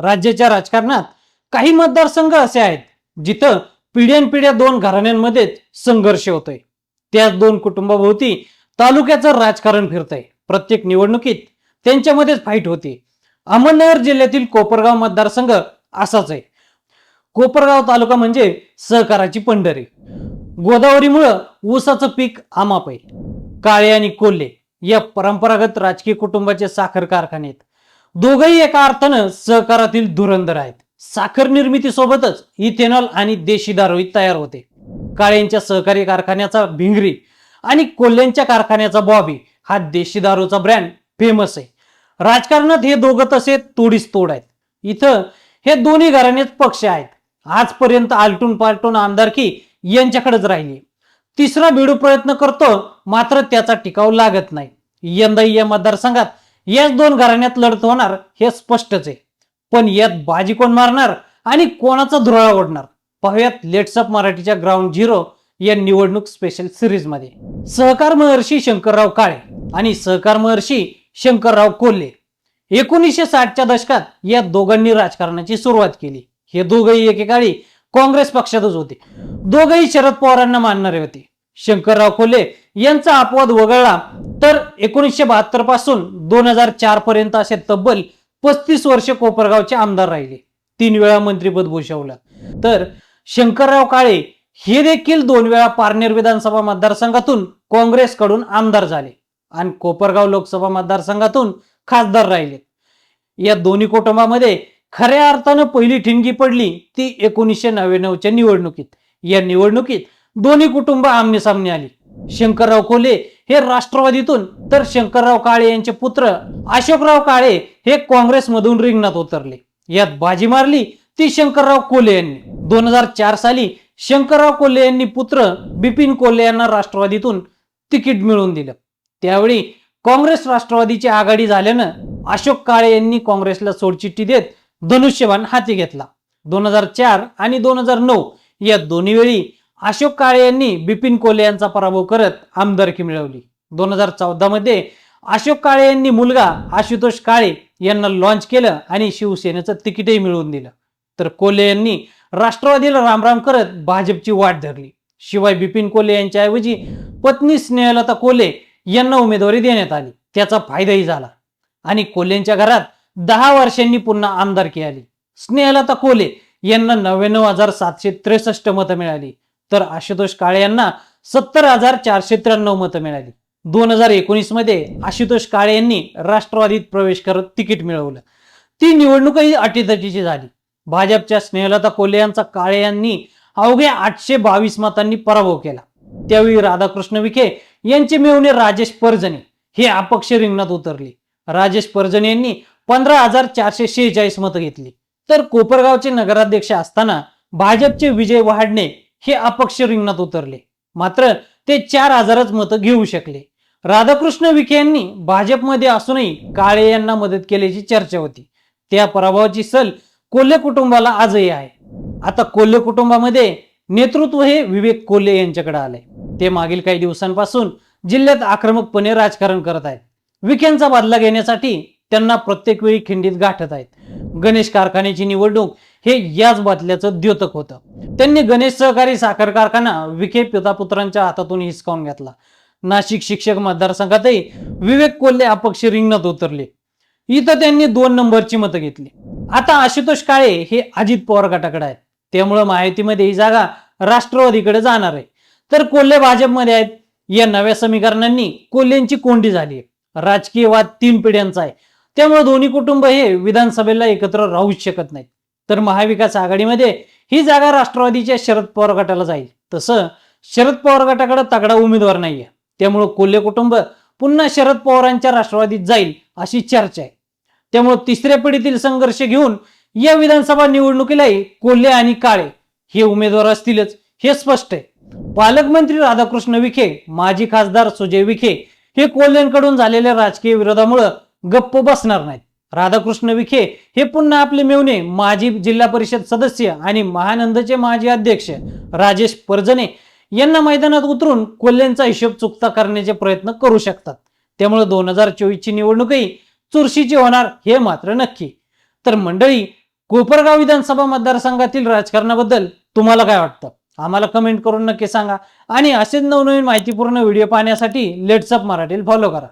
राज्याच्या राजकारणात काही मतदारसंघ असे आहेत जिथं पिढ्यानपिढ्या दोन घराण्यांमध्येच संघर्ष होतोय. त्याच दोन कुटुंबाभोवती तालुक्याचं राजकारण फिरतंय. प्रत्येक निवडणुकीत त्यांच्यामध्येच फाईट होते. अहमदनगर जिल्ह्यातील कोपरगाव मतदारसंघ असाच आहे. कोपरगाव तालुका म्हणजे सहकाराची पंढरी. गोदावरीमुळं ऊसाचं पीक आमाप आहे. काळे आणि कोल्हे या परंपरागत राजकीय कुटुंबाचे साखर कारखाने आहेत. दोघही एका अर्थानं सहकारातील धुरंधर आहेत. साखर निर्मितीसोबतच इथेनॉल आणि देशी दारूही तयार होते. काळेंच्या सहकारी कारखान्याचा भिंगरी आणि कोल्ह्यांच्या कारखान्याचा बॉबी हा देशी दारूचा ब्रँड फेमस आहे. राजकारणात हे दोघं तसे तोडीस तोड आहेत. इथं हे दोन्ही घराणेच पक्ष आहेत. आजपर्यंत आलटून पालटून आमदारकी यांच्याकडेच राहिली. तिसरा भिडू प्रयत्न करतो मात्र त्याचा टिकाव लागत नाही. यंदाही या मतदारसंघात याच दोन घराण्यात लढत होणार हे स्पष्टच आहे. पण यात बाजी कोण मारणार आणि कोणाचा धुराळा ओढणार? पाहूयात लेट्सअप मराठीच्या ग्राउंड झिरो या निवडणूक स्पेशल सिरीजमध्ये. सहकार महर्षी शंकरराव काळे आणि सहकार महर्षी शंकरराव कोल्हे. एकोणीसशे साठच्या दशकात या दोघांनी राजकारणाची सुरुवात केली. हे दोघही एकेकाळी काँग्रेस पक्षातच होते. दोघही शरद पवारांना मानणारे होते. शंकरराव खोले यांचा अपवाद वगळला तर एकोणीसशे बहात्तरपासून दोन हजार चार पर्यंत असे तब्बल पस्तीस वर्ष कोपरगावचे आमदार राहिले. तीन वेळा मंत्रीपद भूषवलं. तर शंकरराव काळे हे देखील दोन वेळा पारनेर विधानसभा मतदारसंघातून काँग्रेसकडून आमदार झाले आणि कोपरगाव लोकसभा मतदारसंघातून खासदार राहिले. या दोन्ही कुटुंबामध्ये खऱ्या अर्थानं पहिली ठिणगी पडली ती एकोणीसशे नव्याण्णवच्या निवडणुकीत. या निवडणुकीत दोन्ही कुटुंब आमने सामने आली. शंकरराव कोल्हे हे राष्ट्रवादीतून तर शंकरराव काळे यांचे पुत्र अशोकराव काळे हे काँग्रेसमधून रिंगणात उतरले. यात बाजी मारली ती शंकरराव कोल्हे यांनी. दोन हजार चार साली शंकरराव कोल्हे यांनी पुत्र बिपिन कोल्हे यांना राष्ट्रवादीतून तिकीट मिळवून दिलं. त्यावेळी काँग्रेस राष्ट्रवादीची आघाडी झाल्यानं अशोक काळे यांनी काँग्रेसला सोडचिठ्ठी देत धनुष्यबाण हाती घेतला. दोन हजार चार आणि दोन हजार नऊ या दोन्ही वेळी अशोक काळे यांनी बिपिन कोले यांचा पराभव करत आमदारकी मिळवली. दोन हजार चौदामध्ये अशोक काळे यांनी मुलगा आशुतोष काळे यांना लॉन्च केलं आणि शिवसेनेचं तिकीटही मिळवून दिलं. तर कोले यांनी राष्ट्रवादीला रामराम करत भाजपची वाट धरली. शिवाय बिपिन कोले यांच्याऐवजी पत्नी स्नेहलता कोले यांना उमेदवारी देण्यात आली. त्याचा फायदाही झाला. आणि कोल्हेंच्या घरात दहा वर्षांनी पुन्हा आमदारकी आली. स्नेहलता कोले यांना नव्याण्णव हजार सातशे त्रेसष्ट मतं मिळाली. तर आशुतोष काळे यांना सत्तर हजार चारशे त्र्याण्णव मतं मिळाली. दोन हजार एकोणीसमध्ये आशुतोष काळे यांनी राष्ट्रवादीत प्रवेश करत तिकीट मिळवलं. ती निवडणूकही अटीतटीची झाली. भाजपच्या स्नेहलता कोल्हे यांचा काळे यांनी अवघ्या आठशे बावीस मतांनी पराभव केला. त्यावेळी राधाकृष्ण विखे यांचे मेवणे राजेश पर्जने हे अपक्ष रिंगणात उतरले. राजेश परजणे यांनी पंधरा हजार चारशे शेहेचाळीस मतं घेतली. तर कोपरगावचे नगराध्यक्ष असताना भाजपचे विजय वहाडणे हे अपक्ष रिंगणात उतरले. मात्र ते चार हजारच मतं घेऊ शकले. राधाकृष्ण विखे यांनी भाजपमध्ये असूनही काळे यांना मदत केल्याची चर्चा होती. त्या पराभवाची सल कोल्हे कुटुंबाला आजही आहे. आता कोल्हे कुटुंबामध्ये नेतृत्व हे विवेक कोल्हे यांच्याकडे आले ते मागील काही दिवसांपासून जिल्ह्यात आक्रमकपणे राजकारण करत आहेत. विखेंचा बदला घेण्यासाठी त्यांना प्रत्येक वेळी खिंडीत गाठत आहेत. गणेश कारखान्याची निवडणूक हे याच बातल्याचं द्योतक होतं. त्यांनी गणेश सहकारी साखर कारखाना विखे पितापुत्रांच्या हातातून हिसकावून घेतला. नाशिक शिक्षक मतदारसंघातही विवेक कोल्हे अपक्ष रिंगणात उतरले. इथं त्यांनी दोन नंबरची मतं घेतली. आता आशुतोष काळे हे अजित पवार गटाकडे आहेत. त्यामुळं माहितीमध्ये ही जागा राष्ट्रवादीकडे जाणार आहे. तर कोल्हे भाजपमध्ये आहेत. या नव्या समीकरणांनी कोल्हेंची कोंडी झाली आहे. राजकीय वाद तीन पिढ्यांचा आहे. त्यामुळे दोन्ही कुटुंब हे विधानसभेला एकत्र राहूच शकत नाहीत. तर महाविकास आघाडीमध्ये ही जागा राष्ट्रवादीच्या शरद पवार गटाला जाईल. तसं शरद पवार गटाकडे तगडा उमेदवार नाहीये. त्यामुळं कोल्हे कुटुंब पुन्हा शरद पवारांच्या राष्ट्रवादीत जाईल अशी चर्चा आहे. त्यामुळे तिसऱ्या पिढीतील संघर्ष घेऊन या विधानसभा निवडणुकीलाही कोल्हे आणि काळे हे उमेदवार असतीलच हे स्पष्ट आहे. पालकमंत्री राधाकृष्ण विखे माजी खासदार सुजय विखे हे कोल्ह्यांकडून झालेल्या राजकीय विरोधामुळं गप्प बसणार नाहीत. राधाकृष्ण विखे हे पुन्हा आपले मेवणे माजी जिल्हा परिषद सदस्य आणि महानंदचे माजी अध्यक्ष राजेश परजणे यांना मैदानात उतरून कोल्ह्यांचा हिशोब चुकता करण्याचे प्रयत्न करू शकतात. त्यामुळे दोन हजार चोवीसची निवडणूकही चुरशीची होणार हे मात्र नक्की. तर मंडळी कोपरगाव विधानसभा मतदारसंघातील राजकारणाबद्दल तुम्हाला काय वाटतं? आम्हाला कमेंट करून नक्की सांगा. आणि असेच नवनवीन माहितीपूर्ण व्हिडिओ पाहण्यासाठी लेट्सअप मराठीला फॉलो करा.